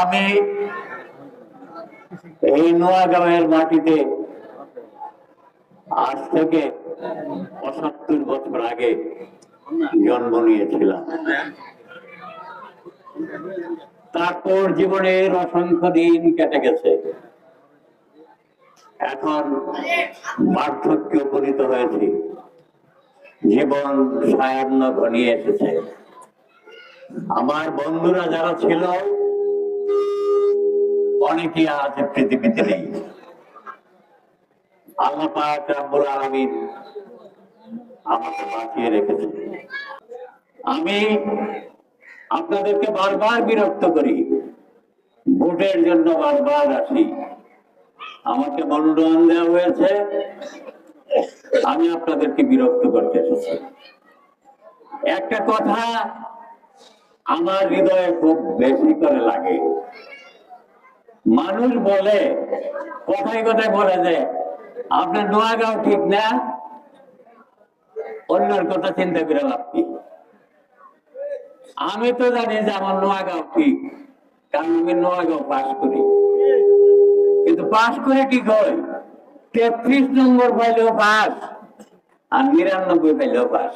আমি এই নোয়াগাঁওয়ের মাটিতে আজ থেকে পঁচাত্তর বছর আগে জন্ম নিয়েছিলাম। তারপর জীবনের অসংখ্য দিন কেটে গেছে। এখন বার্ধক্য উপনীত হয়েছি। জীবন সায়ান্ন ঘনিয়ে এসেছে। আমার বন্ধুরা যারা ছিল অনেকে আজ পৃথিবীতে নেই। আমি আপনাদেরকে বিরক্ত মনোনয়ন দেওয়া হয়েছে। আমি আপনাদেরকে বিরক্ত করতে এসেছি। একটা কথা আমার হৃদয়ে খুব বেশি করে লাগে। মানুষ বলে, কথায় কথায় বলে যে, আপনার নোয়াগাঁও ঠিক না, অন্যের কথা চিন্তা করে লাভ আমি তো জানি যে আমার নোয়াগাঁও ঠিক, কারণ আমি নোয়াগাঁও পাশ করি। কিন্তু পাশ করে কি হয় তেত্রিশ নম্বর পাইলেও পাস আর নিরানব্বই পাইলেও পাস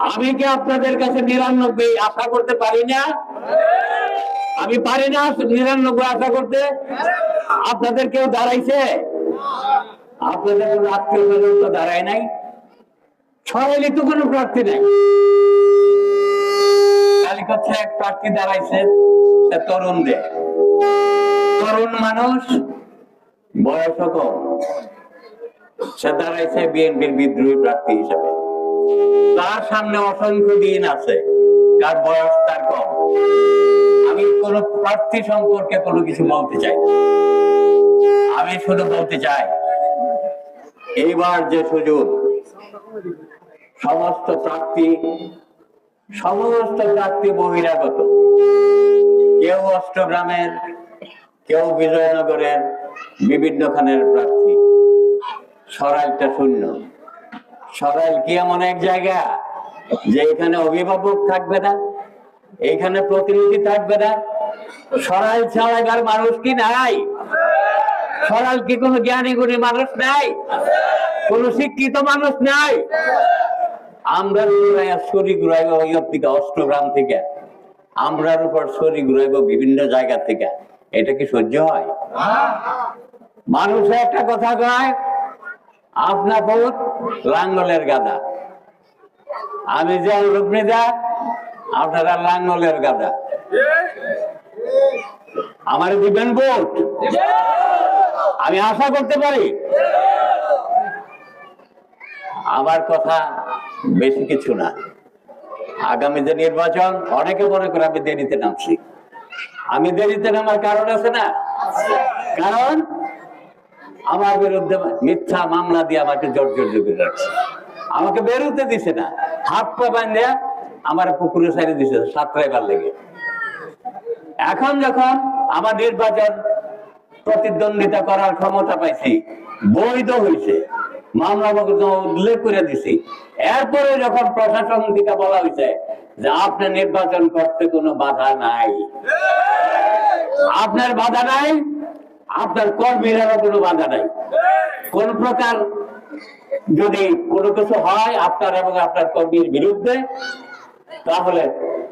আমি কি আপনাদের কাছে নিরানব্বই আশা করতে পারি না? আমি পারি না নিরানব্বই আশা করতে। আপনাদের কেউ দাঁড়াইছে? আপনাদের কোনো আত্মীয় স্বজন তো দাঁড়ায় নাই। ছড়াইলে তো কোনো প্রার্থী নাই। এক প্রার্থী দাঁড়াইছে তরুণ মানুষ, বয়স সে দাঁড়াইছে বিএনপির বিদ্রোহী প্রার্থী হিসেবে। তার সামনে অসংখ্য দিন আছে তার বয়স তার কম। কোন প্রার্থী সম্পর্কে কোনো কিছু বলতে চাই। আমি শুধু বলতে চাই, এইবার যে সুযোগ, সমস্ত প্রার্থী সমস্ত প্রার্থী বহিরাগত। কেউ অষ্টগ্রামের, কেউ বিজয়নগরের বিভিন্ন খানের প্রার্থী। সরাইলটা শূন্য। সরাইল কি এমন এক জায়গা যে এখানে অভিভাবক থাকবে না? এখানে প্রতিনিধি থাকবে না? সরাইল ছাড়াইবার মানুষ কি নাই? সরাইল কি কোনো জ্ঞানী গুণী মানুষ নাই? কোন শিক্ষিত মানুষ নাই? আমরা থেকে, অষ্টগ্রাম থেকে। আমরার উপর ঘুরাইব বিভিন্ন জায়গা থেকে। এটা কি সহ্য হয়? মানুষ একটা কথা কয় আপনা বোধ লাঙ্গলের গাদা আমি যে রূপনিদা আপনারা লাঙ্গলের গাদা আমার দিবেন ভোট। আমি আশা করতে পারি। আমার কথা বেশি কিছু না। আগামী যে নির্বাচন, অনেকে মনে করে আমি দেরিতে নামছি। আমি দেরিতে নামার কারণ আছে না? কারণ আমার বিরুদ্ধে মিথ্যা মামলা দিয়ে আমাকে জর্জর করে রাখছে আমাকে বেরোতে দিছে না। হাত পা বান্ধে আমার পুকুরে সাইডে দিছে সাতটাইবার লেগে। এখন যখন আমার নির্বাচন প্রতিদ্বন্দ্বিতা করার ক্ষমতা পাইছি, বৈধ হয়েছে মামলা উল্লেখ করে দিছি। এরপরে যখন প্রশাসন থেকে বলা হয়েছে যে আপনি নির্বাচন করতে কোনো বাধা নাই। আপনার বাধা নাই, আপনার কর্মীরাও কোনো বাধা নাই। কোন প্রকার যদি কোনো কিছু হয় আপনার এবং আপনার কর্মীর বিরুদ্ধে, তাহলে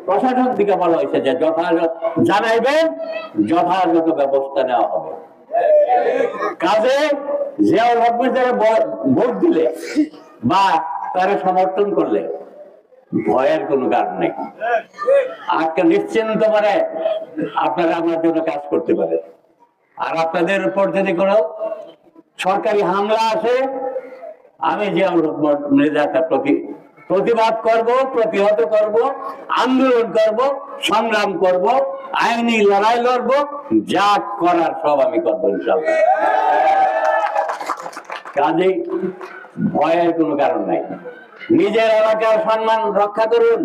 প্রশাসন থেকে বলা হয়েছে যে যথাযথ জানাইবেন যথাযথ ব্যবস্থা নেওয়া হবে। কাজে ভোট দিলে বা তারা সমর্থন করলে ভয়ের কোনো কারণ নেই। আজকে নিশ্চিন্ত মানে আপনারা আমার জন্য কাজ করতে পারেন। আর আপনাদের উপর যদি কোনো সরকারি হামলা আসে, আমি জিয়াউর রহমান মৃদা তার প্রতি প্রতিবাদ করব, প্রতিহত করব, আন্দোলন করব, সংগ্রাম করব, আইনি লড়াই লড়ব, যা করার সব আমি করব ইনশাল্লাহ কাজেই ভয়ের কোনো কারণ নাই। নিজের এলাকার সম্মান রক্ষা করুন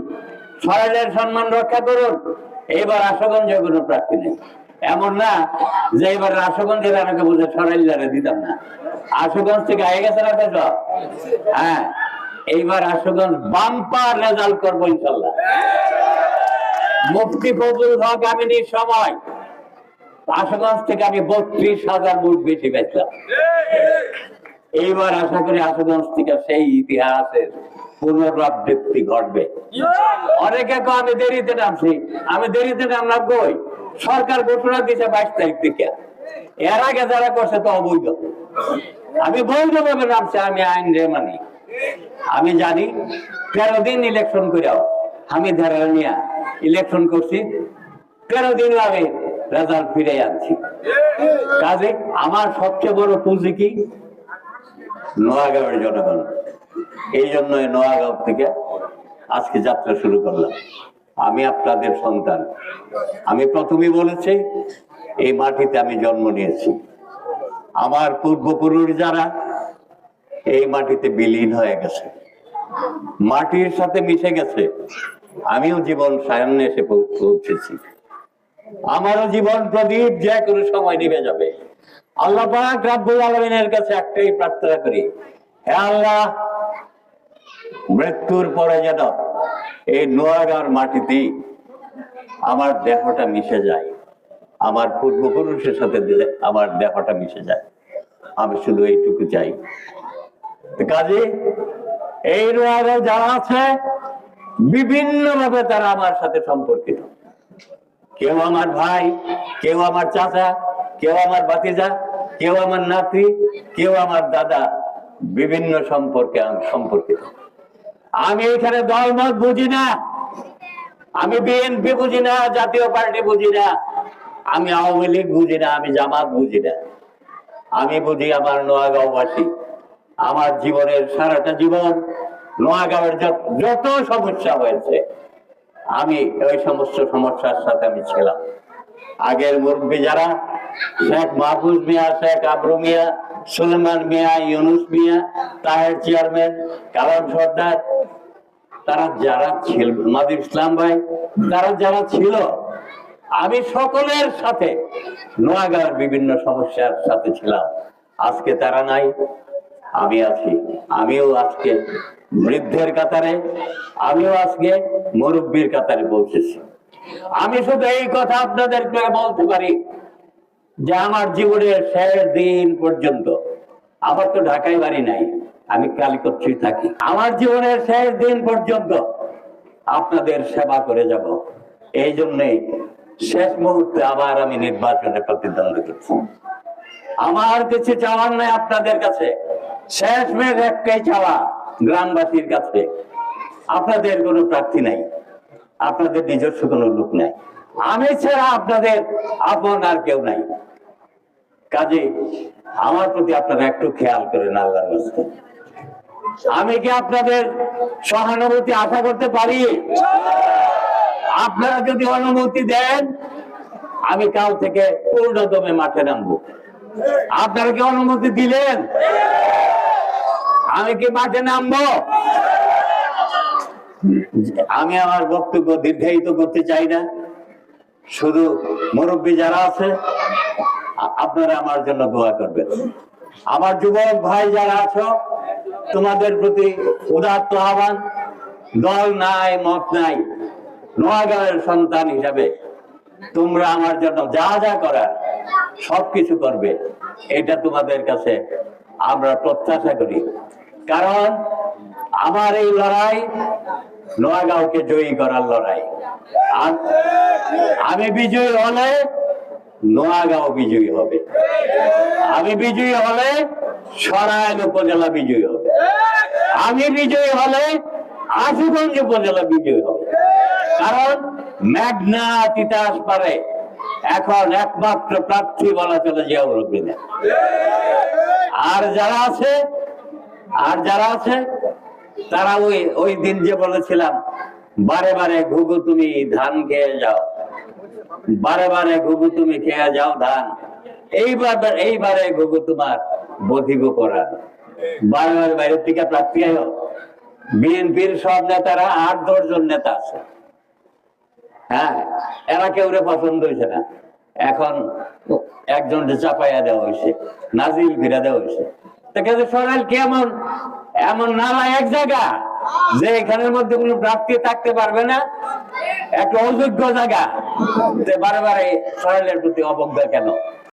সরাইলের সম্মান রক্ষা করুন, এইবার আশুগঞ্জে কোনো প্রার্থী নেই। এমন না যে এবার আশুগঞ্জের এলাকা বুঝে সরাইলারে দিতাম না। আশুগঞ্জ থেকে আগে গেছে না হ্যাঁ। এইবার আশুগঞ্জ বাম্পার রেজাল্ট করব ইনশাল্লাহ। মুফতি ফজল হক আমিনীর সময় আশুগঞ্জ থেকে আমি বত্রিশ হাজার বুট বেশি বেচলাম। এইবার আশা করি আশুগঞ্জ থেকে সেই ইতিহাসের পুনরাবৃত্তি ঘটবে। অনেকে আমি দেরিতে নামছি। আমি দেরিতে নামলাম কই? সরকার ঘোষণা দিয়েছে বাইশ তারিখ থেকে। এর আগে যারা করছে তো অবৈধ। আমি বৈধ ভাবে নামছি, আমি আইন রে মানি। আমি জানি, তেরো দিন ইলেকশন করেও আমি ধারা ইলেকশন করছি, তেরো দিন আমি রেজাল্ট ফিরে আনছি। কাজে আমার সবচেয়ে বড় পুঁজি কি? নোয়াগাঁওয়ের জনগণ। এই জন্য নোয়াগাঁও থেকে আজকে যাত্রা শুরু করলাম। আমি আপনাদের সন্তান। আমি প্রথমেই বলেছি, এই মাটিতে আমি জন্ম নিয়েছি। আমার পূর্বপুরুষ যারা এই মাটিতে বিলীন হয়ে গেছে। মাটির সাথে মিশে গেছে। আমিও জীবন সায়নে এসে পৌঁছেছি। আমারও জীবন প্রদীপ যে কোনো সময় নিভে যাবে। আল্লাহ রাব্বুল আলামিনের কাছে একটাই প্রার্থনা করি, হে আল্লাহ, মৃত্যুর পরে যেন এই নোয়াগার মাটিতেই আমার দেহটা মিশে যায়, আমার পূর্বপুরুষের সাথে আমার দেহটা মিশে যায়। আমি শুধু এইটুকু চাই। কাজে, এই নোয়াগাঁও যারা আছে বিভিন্ন ভাবে তারা আমার সাথে সম্পর্কিত। কেউ আমার ভাই, কেউ আমার চাচা, কেউ আমার বাতিজা কেউ আমার নাতি, কেউ আমার দাদা, বিভিন্ন সম্পর্কে সম্পর্কিত। আমি এখানে দলমত বুঝি না, আমি বিএনপি বুঝি না, জাতীয় পার্টি বুঝি না, আমি আওয়ামী লীগ বুঝি না, আমি জামাত বুঝি না। আমি বুঝি আমার নোয়াগাঁওবাসী আমার জীবনের সারাটা জীবন নোয়াগাঁওয়ের যত- সমস্যা হয়েছে, আমি ওই সমস্ত সমস্যার সাথে আমি ছিলাম। আগের মুরব্বী যারা, শেখ মাহফুজ মিয়া, শেখ আবরু মিয়া, সুলেমান মিয়া, ইউনুস মিয়া, তাহের চেয়ারম্যান, কালাম সর্দার, তারা যারা ছিল, মাদির ইসলাম ভাই, তারা যারা ছিল, আমি সকলের সাথে নোয়াগাঁওয়ের বিভিন্ন সমস্যার সাথে ছিলাম। আজকে তারা নাই আমি আছি, আমিও আজকে বৃদ্ধের কাতারে, আমিও আজকে মুরব্বীর কাতারে পৌঁছেছি আমি শুধু এই কথা আপনাদেরকে বলতে পারি যে আমার জীবনের শেষ দিন পর্যন্ত, আমার তো ঢাকায় বাড়ি নাই, আমি কালিকচ্ছুই থাকি। আমার জীবনের শেষ দিন পর্যন্ত আপনাদের সেবা করে যাব। এই জন্যই শেষ মুহূর্তে আবার আমি নির্বাচনে প্রতিদ্বন্দ্বী করছি। আমার কিছু চাওয়ার নাই আপনাদের কাছে। শেষ মেঘ একটাই চাওয়া, গ্রামবাসীর কাছে। আপনাদের কোনো প্রার্থী নাই, আপনাদের নিজস্ব কোনো লোক নাই। আমি ছাড়া আপনাদের আপন আর কেউ নাই। কাজে আমার প্রতি আপনারা একটু খেয়াল করেন আল্লাহর কাছে আমি কি আপনাদের সহানুভূতি আশা করতে পারি? আপনারা যদি অনুমতি দেন, আমি কাল থেকে পূর্ণদমে মাঠে নামবো। আপনারা কি অনুমতি দিলেন? আমি কি মাঠে নামবো? আমি আমার বক্তব্য দীর্ঘায়িত করতে চাই না। শুধু মুরব্বী যারা আছে, আপনারা আমার জন্য দোয়া করবেন। আমার যুবক ভাই যারা আছো, তোমাদের প্রতি উদাত্ত আহ্বান। দল নাই, মত নাই, নোয়াগাঁওয়ের সন্তান হিসাবে তোমরা আমার জন্য যা যা করার, সবকিছু করবে। এটা তোমাদের কাছে আমরা প্রত্যাশা করি। কারণ আমার এই লড়াই নোয়াগাঁওকে জয়ী করার লড়াই। আমি বিজয়ী হলে নোয়াগাঁও বিজয়ী হবে। আমি বিজয়ী হলে সরাইল উপজেলা বিজয়ী হবে। আমি বিজয়ী হলে আশুগঞ্জ উপজেলা বিজয়ী হবে। কারণ মেঘনা তিতাস পারে এখন একমাত্র প্রার্থী বলা চলে জিয়াউর রহমান আর যারা আছে আর যারা আছে, তারা ওই ওই দিন যে বলেছিলাম, বারে বারে ঘুঘু তুমি ধান খেয়ে যাও। বারে বারে ঘুঘু তুমি খেয়ে যাও ধান। এইবার, এইবারে ঘুঘু তোমার বধিব করার বারে বারে বাইরের থেকে প্রার্থী আয়ো। বিএনপির সব নেতারা আট, দশ জন নেতা আছে। হ্যাঁ এরা কেউ পছন্দ হয়েছে না। এখন একজন চাপাইয়া দেওয়া হয়েছে নাজিল ফিরা দেওয়া হয়েছে কেমন এমন নালা এক জায়গা যে এখানের মধ্যে কোনো প্রাপ্তি থাকতে পারবে না? একটা অযোগ্য জায়গা। প্রতি অবজ্ঞা কেন?